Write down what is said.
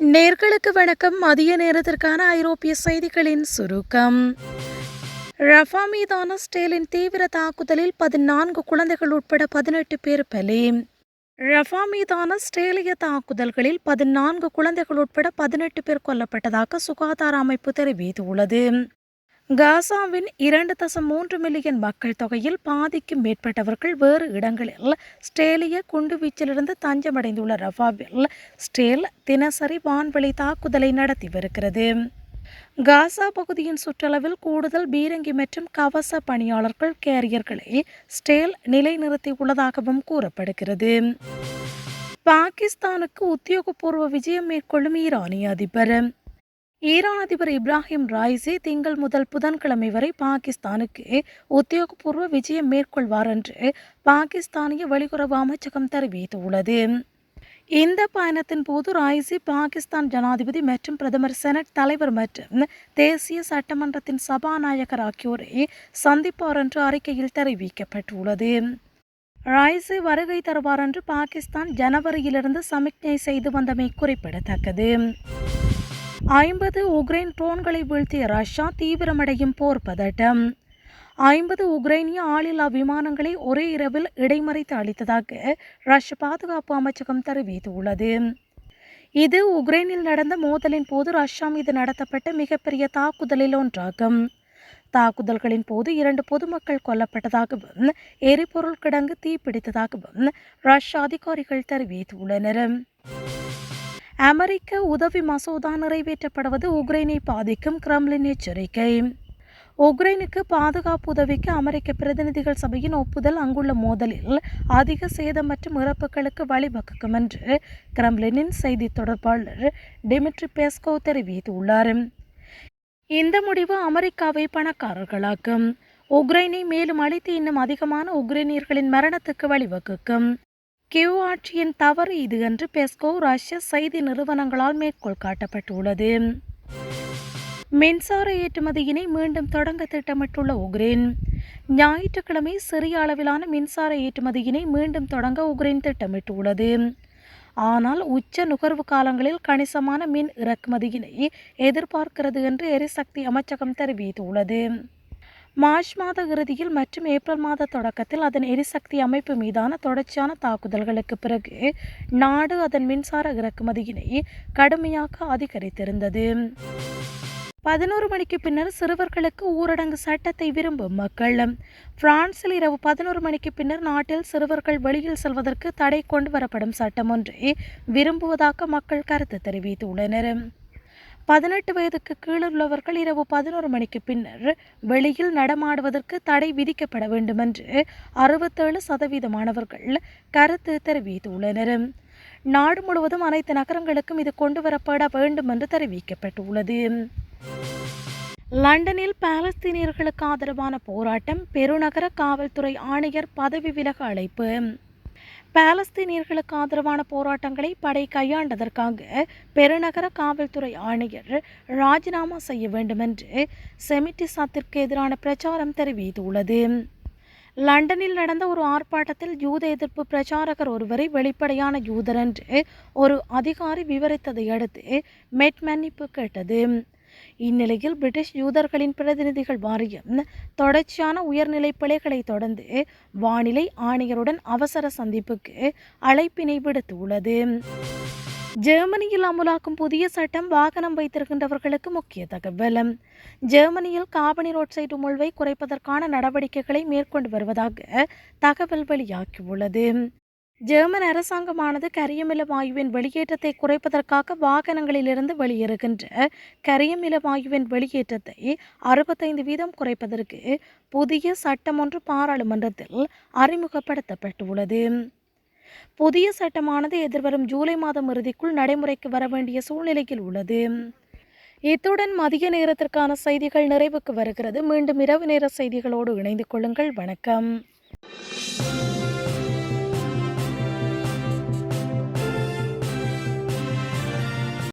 நேர்களுக்கு வணக்கம். மதிய நேரத்திற்கான ஐரோப்பிய செய்திகளின் சுருக்கம். ரஃபா மீதான ஸ்டேலின் தீவிர தாக்குதலில் பதினான்கு குழந்தைகள் உட்பட பதினெட்டு பேர் பலி. ரஃபா மீதான ஸ்டேலிய தாக்குதல்களில் பதினான்கு குழந்தைகள் உட்பட பதினெட்டு பேர் கொல்லப்பட்டதாக சுகாதார அமைப்பு தெரிவித்துள்ளது. காசாவின் இரண்டு தசம் மூன்று மில்லியன் மக்கள் தொகையில் பாதிக்கும் மேற்பட்டவர்கள் வேறு இடங்களில் ஸ்டேலிய குண்டுவீச்சிலிருந்து தஞ்சமடைந்துள்ள ரஃபாவில் ஸ்டேல் தினசரி வான்வெளி தாக்குதலை நடத்தி வருகிறது காசா பகுதியின் சுற்றளவில் கூடுதல் பீரங்கி மற்றும் கவச பணியாளர்கள் கேரியர்களை ஸ்டேல் நிலைநிறுத்தியுள்ளதாகவும் கூறப்படுகிறது. பாகிஸ்தானுக்கு உத்தியோகபூர்வ விஜயம் மேற்கொள்ளும் ஈரானிய அதிபர். ஈரான் அதிபர் இப்ராஹிம் ராய்சி திங்கள் முதல் புதன்கிழமை வரை பாகிஸ்தானுக்கு உத்தியோகபூர்வ விஜயம் மேற்கொள்வார் என்று பாகிஸ்தானிய வெளியுறவு அமைச்சகம் தெரிவித்துள்ளது. இந்த பயணத்தின் போது ராய்சி பாகிஸ்தான் ஜனாதிபதி மற்றும் பிரதமர் செனட் தலைவர் மற்றும் தேசிய சட்டமன்றத்தின் சபாநாயகர் ஆகியோரை சந்திப்பார் என்று அறிக்கையில் தெரிவிக்கப்பட்டுள்ளது. ராய்சி வருகை தருவார் என்று பாகிஸ்தான் ஜனவரியிலிருந்து சமிக்ஞை செய்து வந்தமை குறிப்பிடத்தக்கது. ஐம்பது உக்ரைன் ட்ரோன்களை வீழ்த்திய ரஷ்யா தீவிரமடையும் போர் பதட்டம். ஐம்பது உக்ரைனிய ஆளில்லா விமானங்களை ஒரே இரவில் இடைமறித்து அளித்ததாக ரஷ்ய பாதுகாப்பு அமைச்சகம் தெரிவித்துள்ளது. இது உக்ரைனில் நடந்த மோதலின் போது ரஷ்யா மீது நடத்தப்பட்ட மிகப்பெரிய தாக்குதலில் ஒன்றாகும். தாக்குதல்களின் போது இரண்டு பொதுமக்கள் கொல்லப்பட்டதாகவும் எரிபொருள் கிடங்கு தீப்பிடித்ததாகவும் ரஷ்ய அதிகாரிகள் தெரிவித்துள்ளனர். அமெரிக்க உதவி மசோதா நிறைவேற்றப்படுவது உக்ரைனை பாதிக்கும் கிரம்லின் எச்சரிக்கை. உக்ரைனுக்கு பாதுகாப்பு உதவிக்கு அமெரிக்க பிரதிநிதிகள் சபையின் ஒப்புதல் அங்குள்ள மோதலில் அதிக சேதம் மற்றும் இறப்புகளுக்கு வழிவகுக்கும் என்று கிரம்லினின் செய்தி தொடர்பாளர் டிமிட்ரி பெஸ்கோ தெரிவித்துள்ளார். இந்த முடிவு அமெரிக்காவை பணக்காரர்களாக்கும். உக்ரைனை மேலும் அழித்து இன்னும் அதிகமான உக்ரைனியர்களின் மரணத்துக்கு வழிவகுக்கும். கியூ ஆட்சியின் தவறு இது என்று பெஸ்கோ ரஷ்ய செய்தி நிறுவனங்களால் மேற்கோள் காட்டப்பட்டுள்ளது. மின்சார ஏற்றுமதியினை மீண்டும் தொடங்க திட்டமிட்டுள்ள உக்ரைன். ஞாயிற்றுக்கிழமை சிறிய அளவிலான மின்சார ஏற்றுமதியினை மீண்டும் தொடங்க உக்ரைன் திட்டமிட்டுள்ளது. ஆனால் உச்ச நுகர்வு காலங்களில் கணிசமான மின் இறக்குமதியினை எதிர்பார்க்கிறது என்று எரிசக்தி அமைச்சகம் தெரிவித்துள்ளது. மார்ச் மாத இறுதியில் மற்றும் ஏப்ரல் மாத தொடக்கத்தில் அதன் எரிசக்தி அமைப்பு மீதான தொடர்ச்சியான தாக்குதல்களுக்கு பிறகு நாடு அதன் மின்சார இறக்குமதியினை கடுமையாக அதிகரித்திருந்தது. பதினோரு மணிக்கு பின்னர் சிறுவர்களுக்கு ஊரடங்கு சட்டத்தை விரும்பும் மக்கள். பிரான்சில் இரவு பதினோரு மணிக்கு பின்னர் நாட்டில் சிறுவர்கள் வெளியில் செல்வதற்கு தடை கொண்டு வரப்படும் சட்டம் ஒன்றை விரும்புவதாக மக்கள் கருத்து தெரிவித்துள்ளனர். பதினெட்டு வயதுக்கு கீழுள்ளவர்கள் இரவு பதினோரு மணிக்கு பின்னர் வெளியில் நடமாடுவதற்கு தடை விதிக்கப்பட வேண்டும் என்று அறுபத்தேழு சதவீதமானவர்கள் கருத்து தெரிவித்துள்ளனர். நாடு முழுவதும் அனைத்து நகரங்களுக்கும் இது கொண்டு வரப்பட வேண்டும் என்று தெரிவிக்கப்பட்டுள்ளது. லண்டனில் பாலஸ்தீனியர்களுக்கு ஆதரவான போராட்டம் பெருநகர காவல்துறை ஆணையர் பதவி விலக அழைப்பு. பாலஸ்தீனியர்களுக்கு ஆதரவான போராட்டங்களை படை கையாண்டதற்காக பெருநகர காவல்துறை ஆணையர் ராஜினாமா செய்ய வேண்டும் என்று செமிட்டிசத்திற்கு எதிரான பிரச்சாரம் தெரிவித்துள்ளது. லண்டனில் நடந்த ஒரு ஆர்ப்பாட்டத்தில் யூத எதிர்ப்பு பிரச்சாரகர் ஒருவரை வெளிப்படையான யூதர் என்று ஒரு அதிகாரி விவரித்ததை அடுத்து மெட் மன்னிப்பு கேட்டது. இந்நிலையில் பிரிட்டிஷ் யூதர்களின் பிரதிநிதிகள் வாரியம் தொடர்ச்சியான உயர்நிலை பிழைகளை தொடர்ந்து வானிலை ஆணையருடன் அவசர சந்திப்புக்கு அழைப்பினை விடுத்துள்ளது. ஜெர்மனியில் அமுலாக்கும் புதிய சட்டம் வாகனம் வைத்திருக்கின்றவர்களுக்கு முக்கிய தகவல். ஜெர்மனியில் காபனி ரோட்சைடு உமிழ்வை குறைப்பதற்கான நடவடிக்கைகளை மேற்கொண்டு வருவதாக தகவல் வெளியாகியுள்ளது. ஜெர்மன் அரசாங்கமானது கரியமில வாயுவின் வெளியேற்றத்தை குறைப்பதற்காக வாகனங்களிலிருந்து வெளியேறுகின்ற கரியமில வாயுவின் வெளியேற்றத்தை அறுபத்தைந்து வீதம் குறைப்பதற்கு புதிய சட்டம் ஒன்று பாராளுமன்றத்தில் அறிமுகப்படுத்தப்பட்டுள்ளது. புதிய சட்டமானது எதிர்வரும் ஜூலை மாதம் இறுதிக்குள் நடைமுறைக்கு வர வேண்டிய சூழ்நிலையில் உள்ளது. இத்துடன் மதிய நேரத்திற்கான செய்திகள் நிறைவுக்கு வருகிறது. மீண்டும் இரவு நேர செய்திகளோடு இணைந்து கொள்ளுங்கள். வணக்கம்.